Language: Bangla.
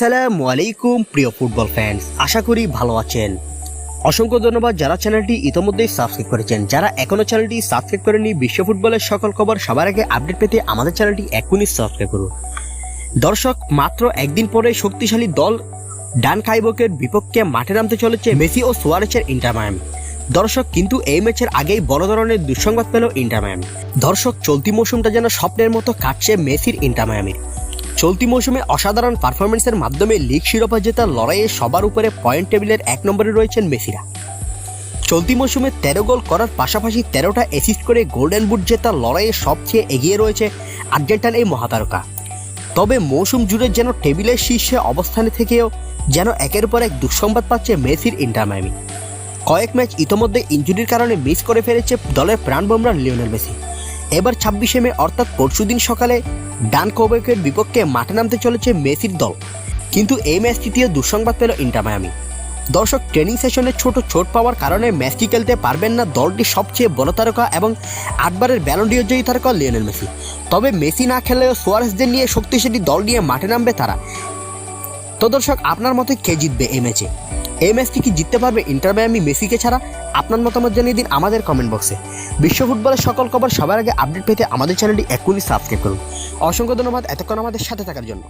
আসসালামু আলাইকুম, প্রিয় ফুটবল ফ্যান্স আশা করি ভালো আছেন। অসংখ্য ধন্যবাদ যারা চ্যানেলটি ইতোমধ্যেই সাবস্ক্রাইব করেছেন। যারা এখনও চ্যানেলটি সাবস্ক্রাইব করেনি বিশ্ব ফুটবলের সকল খবর সবার আগে আপডেট পেতে আমাদের চ্যানেলটি এখনই সাবস্ক্রাইব করুন। দর্শক, মাত্র একদিন পরে শক্তিশালী দল ডান কাইবকের বিপক্ষে মাঠে নামতে চলেছে মেসি ও সুয়ারেসের ইন্টার মায়ামি। দর্শক, কিন্তু এই ম্যাচের আগেই বড় ধরনের দুঃসংবাদ পেল ইন্টার মায়ামি। দর্শক, চলতি মৌসুমটা যেন স্বপ্নের মতো কাটছে মেসির ইন্টার মায়ামির চলতি মৌসুমে অসাধারণ পারফরমেন্সের মাধ্যমে লিগ শিরোপা জেতার লড়াইয়ে সবার উপরে পয়েন্ট টেবিলের এক নম্বরে রয়েছেন মেসিরা। চলতি মৌসুমে তেরো গোল করার পাশাপাশি তেরোটা অ্যাসিস্ট করে গোল্ডেন বুট জেতার লড়াইয়ে সবচেয়ে এগিয়ে রয়েছে আর্জেন্টাইন এই মহাতারকা। তবে মৌসুম জুড়ে যেন টেবিলের শীর্ষে অবস্থানে থেকেও যেন একের পর এক দুঃসংবাদ পাচ্ছে মেসির ইন্টার মায়ামি। কয়েক ম্যাচ ইতোমধ্যে ইঞ্জুরির কারণে মিস করে ফেলেছে দলের প্রাণবোমরা লিওনেল মেসি। এবার ছাব্বিশে মে, অর্থাৎ পরশুদিন সকালে ডান কোবেকের বিপক্ষে মাঠে নামতে চলেছে মেসির দল। কিন্তু এই ম্যাচটিতেও দুঃসংবাদ পেল ইন্টার মায়ামি। দর্শক, ট্রেনিং সেশনে ছোট চোট পাওয়ার কারণে ম্যাচটি খেলতে পারবেন না দলটির সবচেয়ে বড় তারকা এবং আটবারের ব্যালন্ডিও জয়ী তারকা লিওনেল মেসি। তবে মেসি না খেললেও সোয়ারেসদের নিয়ে শক্তিশালী দল নিয়ে মাঠে নামবে তারা। তো দর্শক, আপনার মতে কে জিতবে এই ম্যাচে? এই ম্যাচটি কি জিততে পারবে ইন্টার মায়ামি মেসিকে ছাড়া? আপনার মতামত জানিয়ে দিন আমাদের কমেন্ট বক্সে বিশ্ব ফুটবলের সকল খবর সবার আগে আপডেট পেতে আমাদের চ্যানেলটি এক্ষুনি সাবস্ক্রাইব করুন। অসংখ্য ধন্যবাদ এতক্ষণ আমাদের সাথে থাকার জন্য।